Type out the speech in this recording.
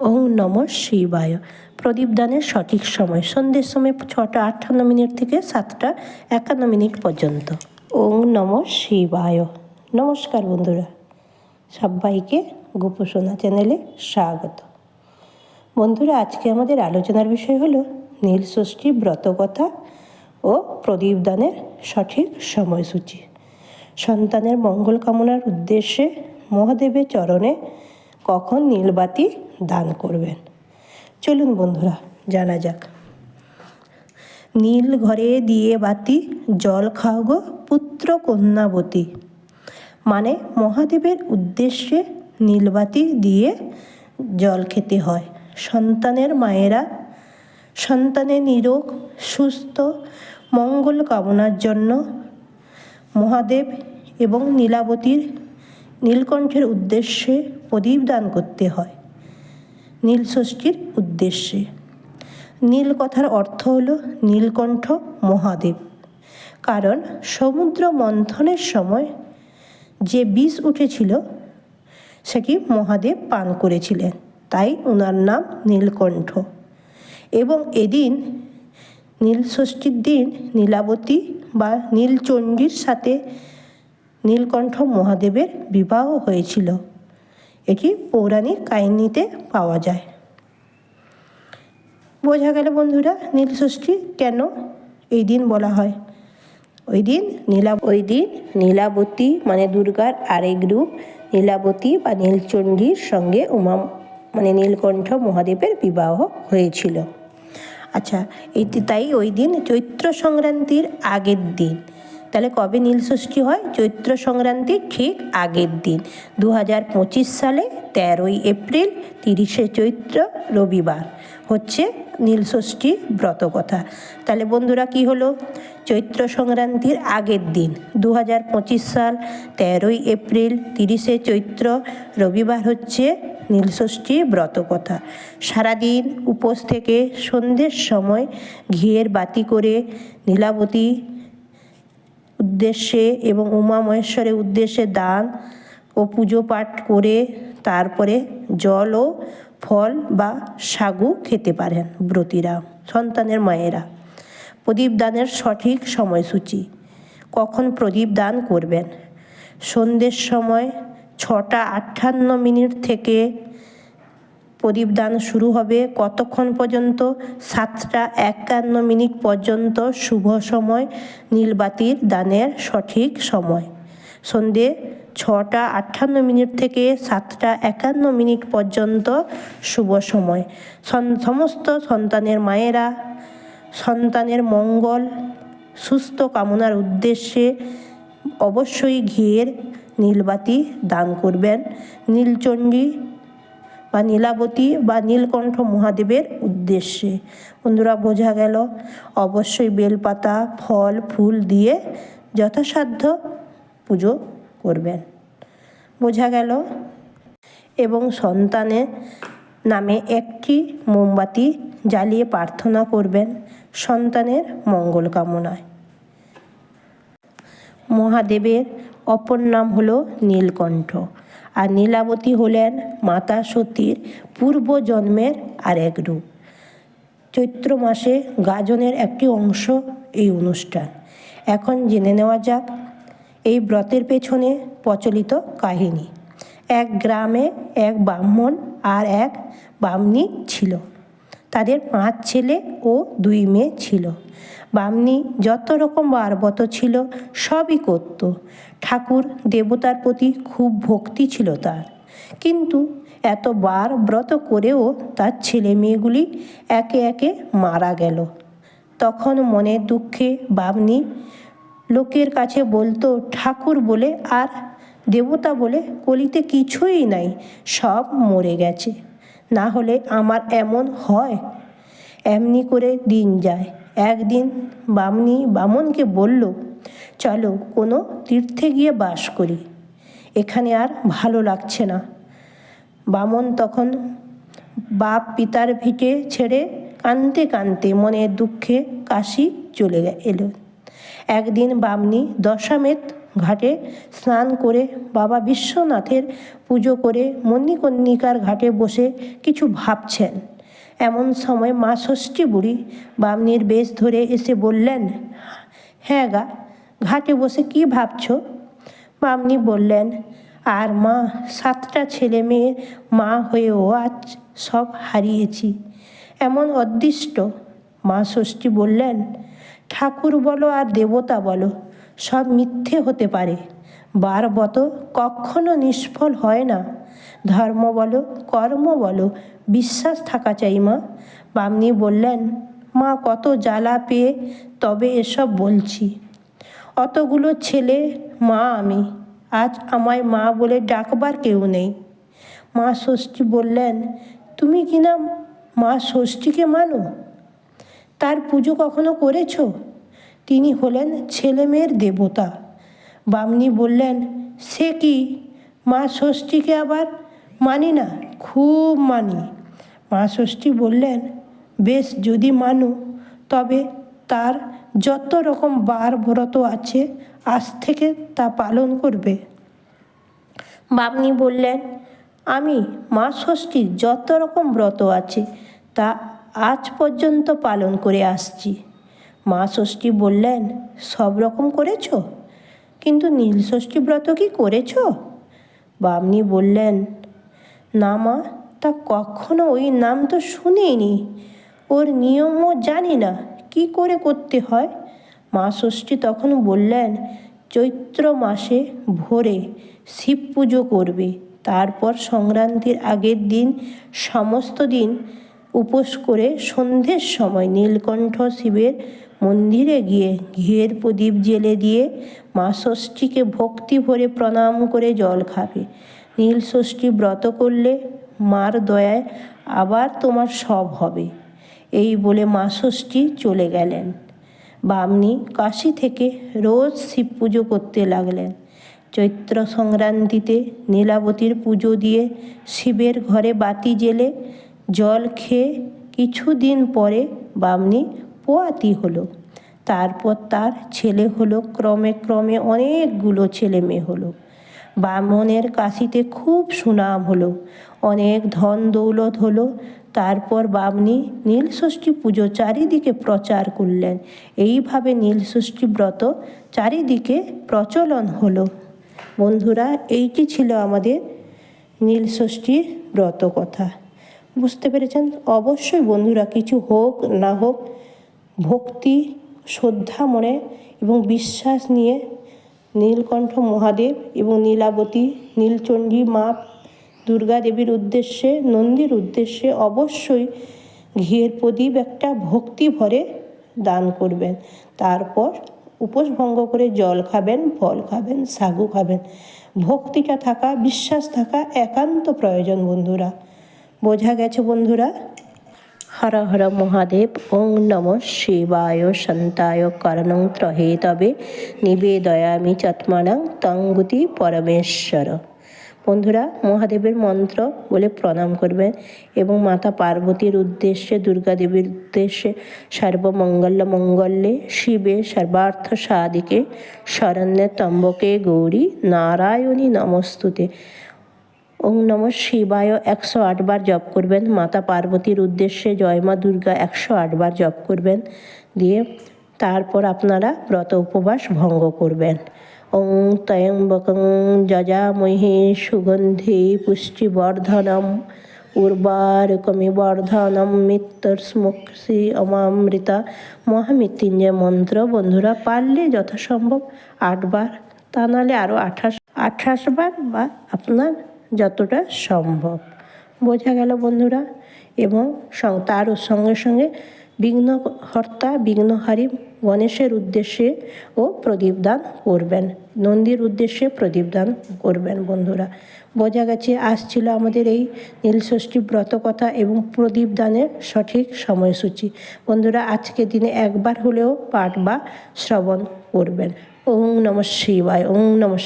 ওং নম শিবায়। প্রদীপদানের সঠিক সময় সন্ধ্যের সময় ছটা আটান্ন মিনিট থেকে সাতটা একান্ন মিনিট পর্যন্ত। ওং নম শিবায়। নমস্কার বন্ধুরা, সবাইকে গোপসোনা চ্যানেলে স্বাগত। বন্ধুরা, আজকে আমাদের আলোচনার বিষয় হলো নীলষষ্ঠী ব্রতকথা ও প্রদীপদানের সঠিক সময়সূচি। সন্তানের মঙ্গল কামনার উদ্দেশ্যে মহাদেবের চরণে কখন নীলবাতি দান করবেন। চলুন বন্ধুরা, জানা যাক। নীল ঘরে দিয়ে বাতি, জল খাও গো পুত্র কন্যাবতী। মানে মহাদেবের উদ্দেশ্যে নীলবাতি দিয়ে জল খেতে হয়। সন্তানের মায়েরা সন্তানের নিরোগ, সুস্থ, মঙ্গল কামনার জন্য মহাদেব এবং নীলাবতীর নীলকণ্ঠের উদ্দেশ্যে প্রদীপ দান করতে হয়। নীলষষ্ঠীর উদ্দেশ্যে। নীল কথার অর্থ হল নীলকণ্ঠ মহাদেব। কারণ সমুদ্র মন্থনের সময় যে বিষ উঠেছিল, সেটি মহাদেব পান করেছিলেন। তাই ওনার নাম নীলকণ্ঠ। এবং এদিন নীলষষ্ঠীর দিন নীলাবতী বা নীলচণ্ডীর সাথে নীলকণ্ঠ মহাদেবের বিবাহ হয়েছিল। এটি পৌরাণিক কাহিনীতে পাওয়া যায়। বোঝা গেল বন্ধুরা নীলষষ্ঠী কেন এই দিন বলা হয়? ওই দিন নীলা, ওই দিন নীলাবতী মানে দুর্গার আরেক রূপ, নীলাবতী বা নীলচণ্ডীর সঙ্গে উমা মানে নীলকণ্ঠ মহাদেবের বিবাহ হয়েছিল। আচ্ছা এটি তাই ওই দিন চৈত্র সংক্রান্তির আগের দিন। তাহলে কবে নীলষষ্ঠী হয়? চৈত্র সংক্রান্তির ঠিক আগের দিন। দু হাজার পঁচিশ সালে তেরোই এপ্রিল, তিরিশে চৈত্র, রবিবার। হচ্ছে নীলষষ্ঠী ব্রতকথা তাহলে বন্ধুরা কি হলো? চৈত্র সংক্রান্তির আগের দিন দু হাজার পঁচিশ সাল, তেরোই এপ্রিল, তিরিশে চৈত্র, রবিবার হচ্ছে নীলষষ্ঠী ব্রতকথা সারাদিন উপোস থেকে সন্ধ্যের সময় ঘিয়ের বাতি করে নীলাবতী উদ্দেশ্যে এবং উমা মহেশ্বরের উদ্দেশ্যে দান ও পুজো পাঠ করে তারপরে জল ও ফল বা সাগু খেতে পারেন ব্রতীরা, সন্তানের মায়েরা। প্রদীপ দানের সঠিক সময়সূচি। কখন প্রদীপ দান করবেন? সন্ধ্যের সময় ছটা আটান্ন মিনিট থেকে প্রদীপ দান শুরু হবে কতক্ষণ পর্যন্ত? সাতটা একান্ন মিনিট পর্যন্ত শুভ সময়, নীলবাতির দানের সঠিক সময়। সন্ধে ছটা আটান্ন মিনিট থেকে সাতটা একান্ন মিনিট পর্যন্ত শুভ সময়। সমস্ত সন্তানের মায়েরা, সন্তানের মঙ্গল, সুস্থ কামনার উদ্দেশ্যে অবশ্যই ঘিয়ের নীলবাতি দান করবেন। নীলচণ্ডী বা নীলাবতী বা নীলকণ্ঠ মহাদেবের উদ্দেশ্যে। বন্ধুরা, বোঝা গেল, অবশ্যই বেলপাতা, ফল, ফুল দিয়ে যথাসাধ্য পুজো করবেন। বোঝা গেল? এবং সন্তানের নামে একটি মোমবাতি জ্বালিয়ে প্রার্থনা করবেন সন্তানের মঙ্গল কামনায়। মহাদেবের অপর নাম হলো নীলকণ্ঠ। আর নীলাবতী হলেন মাতা সতীর পূর্বজন্মের এক রূপ। চৈত্র মাসে গাজনের একটি অংশ এই অনুষ্ঠান। এখন জেনে নেওয়া যাক এই ব্রতের পেছনে প্রচলিত কাহিনী। এক গ্রামে এক ব্রাহ্মণ আর এক বামনি ছিল। তাদের পাঁচ ছেলে ও দুই মেয়ে ছিল। বামনি যত রকম বারবত ছিল, সবই করত। ঠাকুর দেবতার প্রতি খুব ভক্তি ছিল তার। কিন্তু এত বার ব্রত করেও তার ছেলে মেয়েগুলি একে একে মারা গেল। তখন মনের দুঃখে বামনি লোকের কাছে বলতো, ঠাকুর বলে আর দেবতা বলে কলিতে কিছুই নাই, সব মরে গেছে। না হলে আমার এমন হয়। এমনি করে দিন যায়। একদিন বামনি বামনকে বলল, চলো কোনো তীর্থে গিয়ে বাস করি। এখানে আর ভালো লাগছে না। বামন তখন বাপ পিতার ভিটে ছেড়ে কানতে কানতে মনের দুঃখে কাশি চলে এলো। একদিন বামনি দশামেত ঘাটে স্নান করে বাবা বিশ্বনাথের পুজো করে মণিকর্ণিকার ঘাটে বসে কিছু ভাবছেন। এমন সময় মা ষষ্ঠী বুড়ি বামনির বেশ ধরে এসে বললেন হ্যাঁ গা, ঘাটে বসে কি ভাবছ? বামনি বললেন, আর মা, সাতটা ছেলে মেয়ে, মা হয়েও আজ সব হারিয়েছি। এমন অদৃষ্ট? মা ষষ্ঠী বললেন, ঠাকুর বলো আর দেবতা বলো সব মিথ্যে হতে পারে। বারবত কখনো নিষ্ফল হয় না। ধর্ম বলো, কর্ম বলো, বিশ্বাস থাকা চাই মা। বামনি বললেন, মা, কত জ্বালা পেয়ে তবে এসব বলছি। অতগুলো ছেলে, মা আমি। আজ আমায় মা বলে ডাকবার কেউ নেই। মা ষষ্ঠী বললেন, তুমি কি না মা ষষ্ঠীকে মানো? তার পুজো কখনো করেছ? তিনি হলেন ছেলে মেয়ের দেবতা। বামনি বললেন, সে কি? মা ষষ্ঠীকে আবার মানি না? খুব মানি। মা ষষ্ঠী বললেন, বেশ, যদি মানো, তবে তার যত রকম বার ব্রত আছে, আজ থেকে তা পালন করবে। বামনি বললেন, আমি মা ষষ্ঠীর যত রকম ব্রত আছে, তা আজ পর্যন্ত পালন করে আসছি। মা ষষ্ঠী বললেন, সব রকম করেছ? কিন্তু নীল ষষ্ঠী ব্রত কি করেছ? বামনি বললেন, না মা, তা কখনো ওই নাম তো শুনিনি। ওর নিয়মও জানি না, কি করে করতে হয়? মা ষষ্ঠী তখন বললেন, চৈত্র মাসে ভোরে শিব পুজো করবে। তারপর সংক্রান্তির আগের দিন সমস্ত দিন উপোস করে সন্ধ্যের সময় নীলকণ্ঠ শিবের মন্দিরে গিয়ে ঘিয়ের প্রদীপ জেলে দিয়ে মা ষষ্ঠীকে ভক্তি ভরে প্রণাম করে জল খাবে। নীল ষষ্ঠী ব্রত করলে মার দয়ায় আবার তোমার সব হবে। এই বলে মা ষষ্ঠী চলে গেলেন। বামনি কাশি থেকে রোজ শিব পুজো করতে লাগলেন। চৈত্র সংক্রান্তিতে নীলাবতীর পুজো দিয়ে শিবের ঘরে বাতি জেলে জল খেয়ে কিছুদিন পরে বামনি পোয়াতি হলো। তারপর তার ছেলে হলো, ক্রমে ক্রমে অনেকগুলো ছেলে মেয়ে হলো। বামনের কাশিতে খুব সুনাম হলো, অনেক ধন দৌলত হলো। তারপর বামনি নীলষষ্ঠী পুজো চারিদিকে প্রচার করলেন। এইভাবে নীলষষ্ঠী ব্রত চারিদিকে প্রচলন হলো। বন্ধুরা এইটি ছিল আমাদের নীলষষ্ঠীর ব্রত কথা? বুঝতে পেরেছেন? অবশ্যই বন্ধুরা কিছু হোক না হোক ভক্তি, শ্রদ্ধা মনে এবং বিশ্বাস নিয়ে নীলকণ্ঠ মহাদেব এবং নীলাবতী, নীলচণ্ডী মা দুর্গা দেবীর উদ্দেশ্যে, নন্দীর উদ্দেশ্যে অবশ্যই ঘিয়ের প্রদীপ একটা ভক্তি ভরে দান করবেন। তারপর উপোস ভঙ্গ করে জল খাবেন, ফল খাবেন, সাগু খাবেন। ভক্তিটা থাকা, বিশ্বাস থাকা একান্ত প্রয়োজন বন্ধুরা। বোঝা গেছে বন্ধুরা? হর হর মহাদেব, ওং নম শিবায় সন্তায় করণং ত্রহে তবে নিবেদয়ামি চত্মানাং তঙ্গুতি পরমেশ্বর। বন্ধুরা, মহাদেবের মন্ত্র বলে প্রণাম করবেন এবং মাতা পার্বতীর উদ্দেশ্যে, দুর্গা দেবীর উদ্দেশ্যে সর্বমঙ্গল মঙ্গলে শিবে সর্বার্থ সাদিকে শরণ্যে তম্বকে গৌরী, নারায়ণী নমস্তুতে। ওং নম শিবায় একশো আটবার জপ করবেন। মাতা পার্বতীর উদ্দেশ্যে জয় মা দুর্গা একশো আটবার জপ করবেন। দিয়ে তারপর আপনারা ব্রত উপবাস ভঙ্গ করবেন। ওং ত্রয়ম্বকং যজামহে সুগন্ধি পুষ্টিবর্ধনম উর্বারকমি বর্ধনম মৃত্যুর্মুক্ষি অমামৃতা মহামৃত্যুঞ্জয় মন্ত্র। বন্ধুরা, পারলে যথাসম্ভব আটবার তা নাহলে আরও আঠাশ আঠাশ বার বা আপনার যতটা সম্ভব। বোঝা গেল বন্ধুরা? এবং তার সঙ্গে সঙ্গে বিঘ্নহর্তা বিঘ্নহারী গণেশের উদ্দেশ্যে ও প্রদীপ দান করবেন। নন্দীর উদ্দেশ্যে প্রদীপ দান করবেন বন্ধুরা। বোঝা গেছে আসছিল আমাদের এই নীলষষ্ঠী ব্রত কথা এবং প্রদীপ দানের সঠিক সময়সূচি। বন্ধুরা, আজকে দিনে একবার হলেও পাঠ বা শ্রবণ করবেন। ওং নম শিবায়, ওং নম